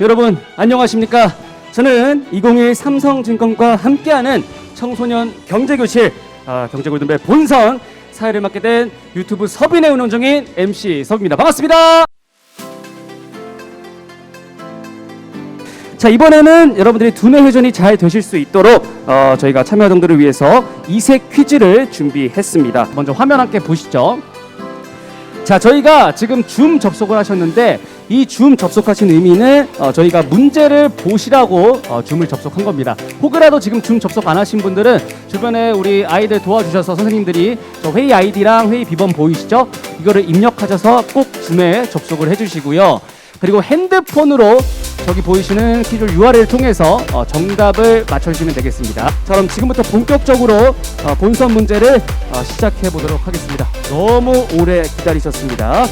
여러분 안녕하십니까? 저는 2021 삼성증권과 함께하는 청소년 경제교실 아, 경제골든벨 본선 사회를 맡게 된 유튜브 서빈의 운영 중인 MC 서빈입니다. 반갑습니다. 자 이번에는 여러분들이 두뇌 회전이 잘 되실 수 있도록 어, 저희가 참여자분들을 위해서 이색 퀴즈를 준비했습니다. 먼저 화면 함께 보시죠. 자, 저희가 지금 줌 접속을 하셨는데 이 줌 접속하신 의미는 어, 저희가 문제를 보시라고 어, 줌을 접속한 겁니다. 혹여라도 지금 줌 접속 안 하신 분들은 주변에 우리 아이들 도와주셔서 선생님들이 저 회의 아이디랑 회의 비번 보이시죠? 이거를 입력하셔서 꼭 줌에 접속을 해주시고요. 그리고 핸드폰으로 저기 보이시는 퀴즈 URL을 통해서 어, 정답을 맞춰주시면 되겠습니다. 자, 그럼 지금부터 본격적으로 어, 본선 문제를 어, 시작해 보도록 하겠습니다. 너무 오래 기다리셨습니다.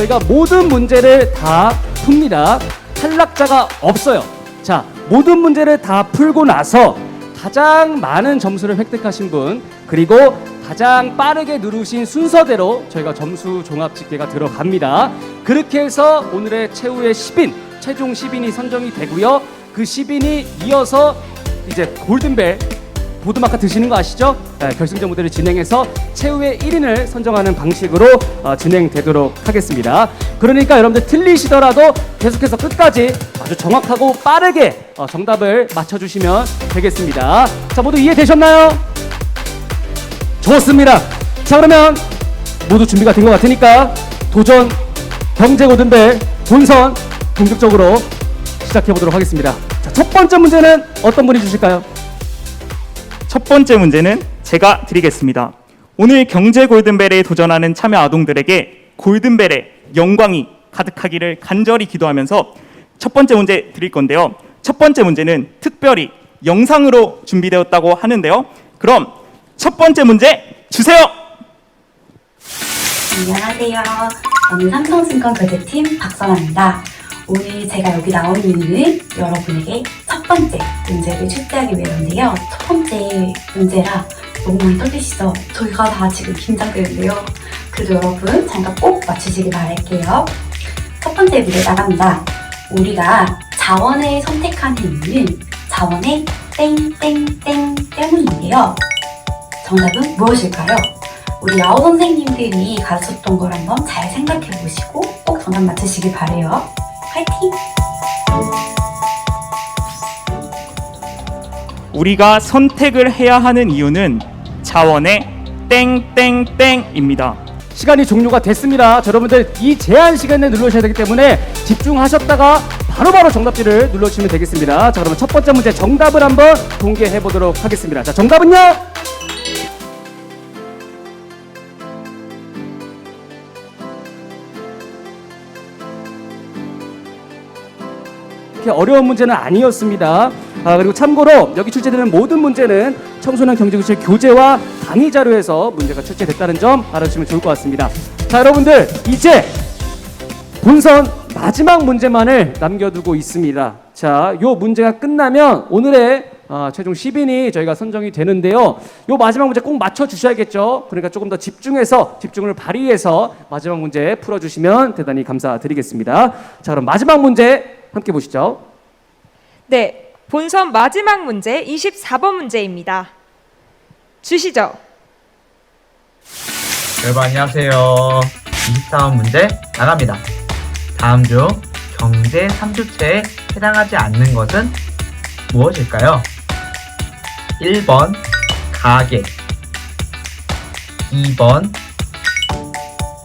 저희가 모든 문제를 다 풉니다. 탈락자가 없어요. 자, 모든 문제를 다 풀고 나서 가장 많은 점수를 획득하신 분 그리고 가장 빠르게 누르신 순서대로 저희가 점수 종합 집계가 들어갑니다. 그렇게 해서 오늘의 최후의 10인, 최종 10인이 선정이 되고요. 그 10인이 이어서 이제 골든벨 보드마카 드시는 거 아시죠? 네, 결승전 무대를 진행해서 최후의 1인을 선정하는 방식으로 어, 진행되도록 하겠습니다. 그러니까 여러분들 틀리시더라도 계속해서 끝까지 아주 정확하고 빠르게 어, 정답을 맞춰주시면 되겠습니다. 자, 모두 이해되셨나요? 좋습니다. 자, 그러면 모두 준비가 된 것 같으니까 도전 경제 고든벨 본선 본격적으로 시작해 보도록 하겠습니다. 자, 첫 번째 문제는 어떤 분이 주실까요? 첫 번째 문제는 제가 드리겠습니다. 오늘 경제 골든벨에 도전하는 참여 아동들에게 골든벨의 영광이 가득하기를 간절히 기도하면서 첫 번째 문제 드릴 건데요. 첫 번째 문제는 특별히 영상으로 준비되었다고 하는데요. 그럼 첫 번째 문제 주세요. 안녕하세요. 저는 삼성증권 교대팀 박선아입니다. 오늘 제가 여기 나온 이유는 여러분에게 첫 번째 문제를 출제하기 위해서인데요. 첫 번째 문제라 너무 많이 떨리시죠? 저희가 다 지금 긴장되는데요. 그래도 여러분 잠깐 꼭 맞추시길 바랄게요. 첫 번째 문제 나갑니다. 우리가 자원을 선택하는 이유는 자원의 땡땡땡 때문인데요. 정답은 무엇일까요? 우리 야호 선생님들이 가르쳤던 걸 한번 잘 생각해 보시고 꼭 정답 맞추시길 바래요. 화이팅! 우리가 선택을 해야 하는 이유는 자원의 땡땡땡입니다. 시간이 종료가 됐습니다. 자, 여러분들 이 제한 시간에 눌러주셔야 되기 때문에 집중하셨다가 바로바로 정답지를 눌러주시면 되겠습니다. 자, 그러면 첫 번째 문제 정답을 한번 공개해 보도록 하겠습니다. 자, 정답은요? 그렇게 어려운 문제는 아니었습니다. 아, 그리고 참고로 여기 출제되는 모든 문제는 청소년 경제교실 교재와 강의 자료에서 문제가 출제됐다는 점 알아주시면 좋을 것 같습니다. 자, 여러분들 이제 본선 마지막 문제만을 남겨두고 있습니다. 자, 요 문제가 끝나면 오늘의 아, 최종 10인이 저희가 선정이 되는데요. 요 마지막 문제 꼭 맞춰 주셔야겠죠. 그러니까 조금 더 집중해서 집중을 발휘해서 마지막 문제 풀어 주시면 대단히 감사드리겠습니다. 자, 그럼 마지막 문제 함께 보시죠. 네, 본선 마지막 문제 24번 문제입니다. 주시죠. 여러분 안녕하세요. 24번 문제 나갑니다. 다음 중 경제 3주체에 해당하지 않는 것은 무엇일까요? 1번 가계 2번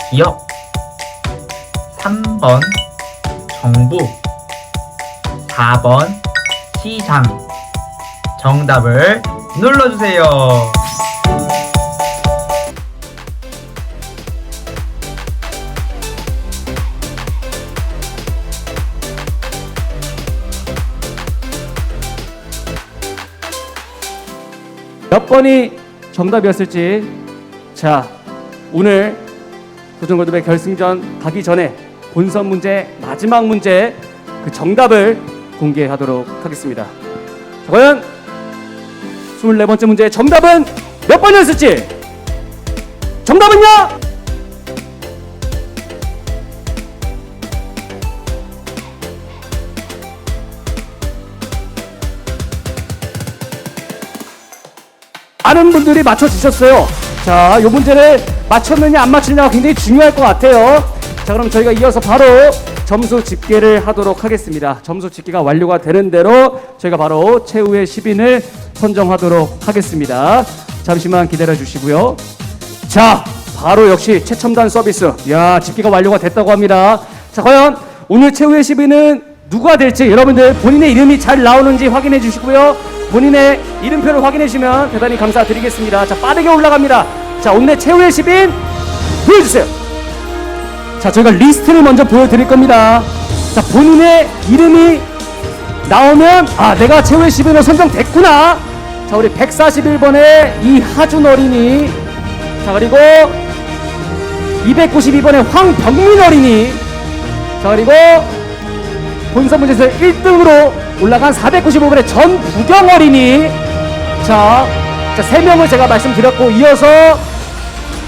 기업 3번 정부 4번 시장 정답을 눌러주세요. 몇 번이 정답이었을지 자 오늘 도전골드의 결승전 가기 전에 본선 문제 마지막 문제 그 정답을 공개하도록 하겠습니다. 자, 과연 24번째 문제 정답은 몇 번이었을지? 정답은요? 많은 분들이 맞춰주셨어요. 자, 이 문제를 맞췄느냐 안 맞췄느냐가 굉장히 중요할 것 같아요. 자, 그럼 저희가 이어서 바로 점수 집계를 하도록 하겠습니다. 점수 집계가 완료가 되는 대로 저희가 바로 최후의 10인을 선정하도록 하겠습니다. 잠시만 기다려 주시고요. 자, 바로 역시 최첨단 서비스. 야, 집계가 완료가 됐다고 합니다. 자, 과연 오늘 최후의 10위는 누가 될지 여러분들 본인의 이름이 잘 나오는지 확인해 주시고요. 본인의 이름표를 확인해 주시면 대단히 감사드리겠습니다. 자, 빠르게 올라갑니다. 자, 오늘 최후의 10인 보여주세요. 자, 저희가 리스트를 먼저 보여드릴 겁니다. 자, 본인의 이름이 나오면 아, 내가 최후의 10인으로 선정됐구나. 자, 우리 141번의 이하준 어린이. 자, 그리고 292번의 황병민 어린이. 자, 그리고 본선 문제에서 1등으로 올라간 495번의 전부경 어린이. 자, 자, 세 명을 제가 말씀드렸고 이어서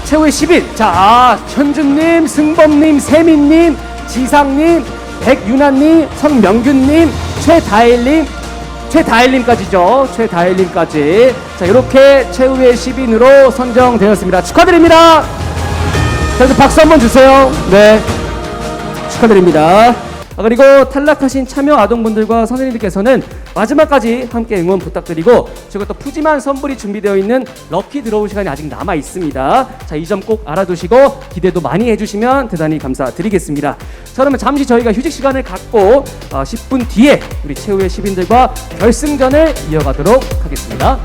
최후의 10인. 자, 아, 현준님, 승범님, 세민님, 지상님, 백윤아님, 성명균님, 최다일님, 최다일님까지죠. 최다일님까지. 자, 이렇게 최후의 10인으로 선정되었습니다. 축하드립니다. 자, 박수 한번 주세요. 네. 축하드립니다. 아, 그리고 탈락하신 참여 아동분들과 선생님들께서는 마지막까지 함께 응원 부탁드리고 저희가 또 푸짐한 선물이 준비되어 있는 럭키 들어올 시간이 아직 남아 있습니다. 자, 이 점 꼭 알아두시고 기대도 많이 해주시면 대단히 감사드리겠습니다. 자, 그러면 잠시 저희가 휴식 시간을 갖고 어, 10분 뒤에 우리 최후의 10인들과 결승전을 이어가도록 하겠습니다.